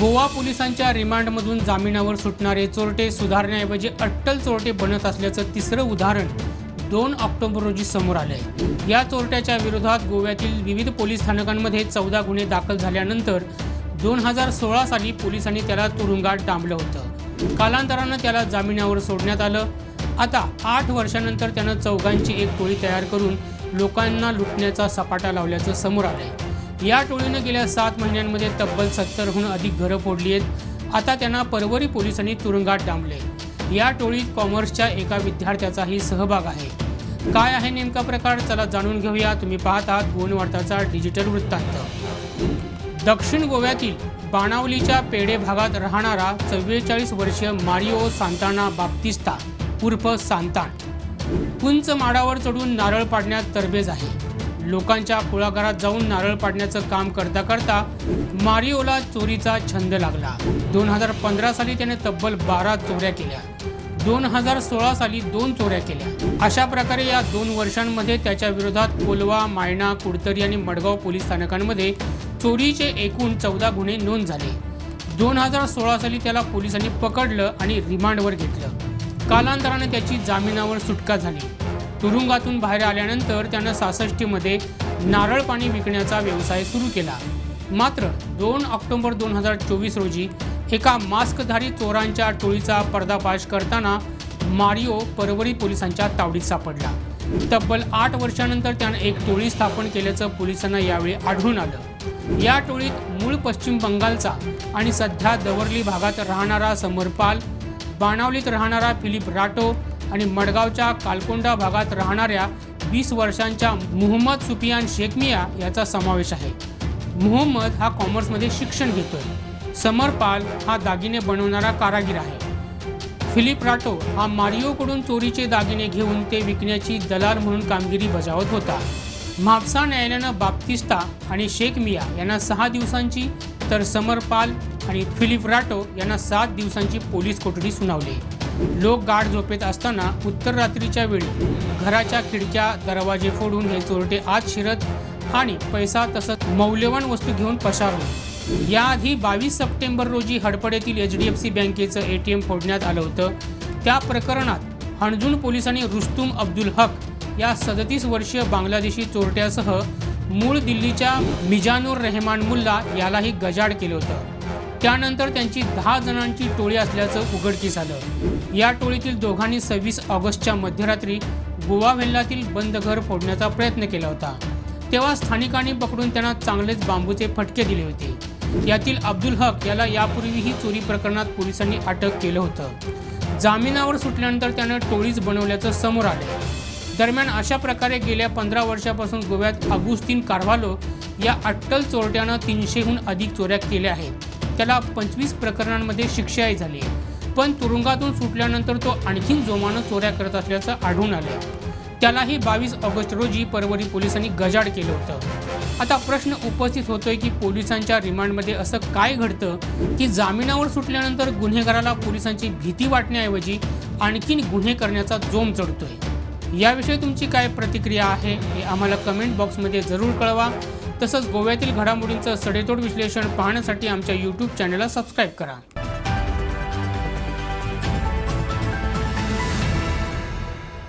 गोवा पोलिसांच्या रिमांडमधून जामिनावर सुटणारे चोरटे सुधारण्याऐवजी अट्टल चोरटे बनत असल्याचं तिसरं उदाहरण दोन ऑक्टोबर रोजी समोर आलंय. या चोरट्याच्या विरोधात गोव्यातील विविध पोलीस स्थानकांमध्ये चौदा गुन्हे दाखल झाल्यानंतर दोन हजार सोळा साली पोलिसांनी त्याला तुरुंगात डांबलं होतं. कालांतरानं त्याला जामिनावर सोडण्यात आलं. आता आठ वर्षानंतर त्यानं चौघांची एक टोळी तयार करून लोकांना लुटण्याचा सपाटा लावल्याचं समोर आलंय. या टोळीनं गेल्या सात महिन्यांमध्ये तब्बल सत्तरहून अधिक घरं फोडली आहेत. आता त्यांना परवरी पोलिसांनी तुरुंगात डांबले. या टोळीत कॉमर्सच्या एका विद्यार्थ्याचाही सहभाग आहे. काय आहे नेमका प्रकार? चला जाणून घेऊया. तुम्ही पाहत आहात गोवन वार्ताचा डिजिटल वृत्तांत. दक्षिण गोव्यातील बाणावलीच्या पेडे भागात राहणारा चव्वेचाळीस वर्षीय मारिओ सांताना बाप्तिस्ता उर्फ सांतान. उंच माडावर चढून नारळ पाडण्यात तरबेज आहे. लोकांच्या कुळाघरात जाऊन नारळ पाडण्याचं काम करता करता मारिओला चोरीचा छंद लागला. दोन हजार पंधरा साली त्याने तब्बल बारा चोऱ्या केल्या. दोन हजार सोळा साली दोन चोऱ्या केल्या. अशा प्रकारे या दोन वर्षांमध्ये त्याच्या विरोधात कोलवा मायणा कुडतरी आणि मडगाव पोलीस स्थानकांमध्ये चोरीचे एकूण चौदा गुन्हे नोंद झाले. दोन हजार सोळा साली त्याला पोलिसांनी पकडलं आणि रिमांडवर घेतलं. कालांतराने त्याची जामिनावर सुटका झाली. तुरुंगातून बाहेर आल्यानंतर त्यानं सासष्टीमध्ये नारळ पाणी विकण्याचा व्यवसाय सुरू केला. मात्र दोन ऑक्टोबर दोन हजार चोवीस रोजी एका मास्कधारी चोरांच्या टोळीचा पर्दाफाश करताना मारिओ परवरी पोलिसांच्या तावडीत सापडला. तब्बल आठ वर्षानंतर त्यानं एक टोळी स्थापन केल्याचं पोलिसांना यावेळी आढळून आलं. या टोळीत मूळ पश्चिम बंगालचा आणि सध्या दवर्ली भागात राहणारा समरपाल बाणावलीत राहणारा फिलिप राटो आणि मडगावच्या कालकोंडा भागात राहणाऱ्या वीस वर्षांच्या मुहम्मद सुफियान शेखमिया याचा समावेश आहे. मुहम्मद हा कॉमर्समध्ये शिक्षण घेतोय. समरपाल हा दागिने बनवणारा कारागीर आहे. फिलिप राटो हा मारिओकडून चोरीचे दागिने घेऊन ते विकण्याची दलाल म्हणून कामगिरी बजावत होता. म्हापसा न्यायालयानं बाप्तिस्ता आणि शेख मिया यांना सहा दिवसांची तर समरपाल आणि फिलिप राटो यांना सात दिवसांची पोलीस कोठडी सुनावली. लोक गाढ झोपेत असताना उत्तर रात्रीच्या वेळी घराच्या खिडक्या दरवाजे फोडून हे चोरटे आत शिरत आणि पैसा तसंच मौल्यवान वस्तू घेऊन पसार होत याआधी बावीस सप्टेंबर रोजी हडपड येथील एच डी एफ सी बँकेचं ए टी एम फोडण्यात आलं होतं. त्या प्रकरणात हणजून पोलिसांनी रुस्तुम अब्दुल हक या सदतीस वर्षीय बांगलादेशी चोरट्यासह मूळ दिल्लीच्या मिजानूर रेहमान मुल्ला यालाही गजाड केलं होतं. त्यानंतर त्यांची दहा जणांची टोळी असल्याचं उघडकीस आलं. या टोळीतील दोघांनी सव्वीस ऑगस्टच्या मध्यरात्री गोवा वेल्लातील बंद घर फोडण्याचा प्रयत्न केला होता. तेव्हा स्थानिकांनी पकडून त्यांना चांगलेच बांबूचे फटके दिले होते. यातील अब्दुल हक याला यापूर्वीही चोरी प्रकरणात पोलिसांनी अटक केलं होतं. जामिनावर सुटल्यानंतर त्यानं टोळीच बनवल्याचं समोर आलं. दरम्यान अशा प्रकारे गेल्या पंधरा वर्षापासून गोव्यात अगुस्तीन कारवालो या अट्टल चोरट्यानं तीनशेहून अधिक चोऱ्या केल्या आहेत. त्याला पंचवीस प्रकरणांमध्ये शिक्षाही झाली. पण तुरुंगातून सुटल्यानंतर तो आणखीन जोमानं चोऱ्या करत असल्याचं आढळून आलं. त्यालाही बावीस ऑगस्ट रोजी परवरी पोलिसांनी गजाड केलं होतं. आता प्रश्न उपस्थित होतोय की पोलिसांच्या रिमांडमध्ये असं काय घडतं की जामिनावर सुटल्यानंतर गुन्हेगाराला पोलिसांची भीती वाटण्याऐवजी आणखीन गुन्हे करण्याचा जोम चढतोय? याविषयी तुमची काय प्रतिक्रिया आहे हे आम्हाला कमेंट बॉक्समध्ये जरूर कळवा. तसंच गोव्यातील घडामोडींचं सडेतोड विश्लेषण पाहण्यासाठी आमच्या यूट्यूब चॅनलला सबस्क्राईब करा.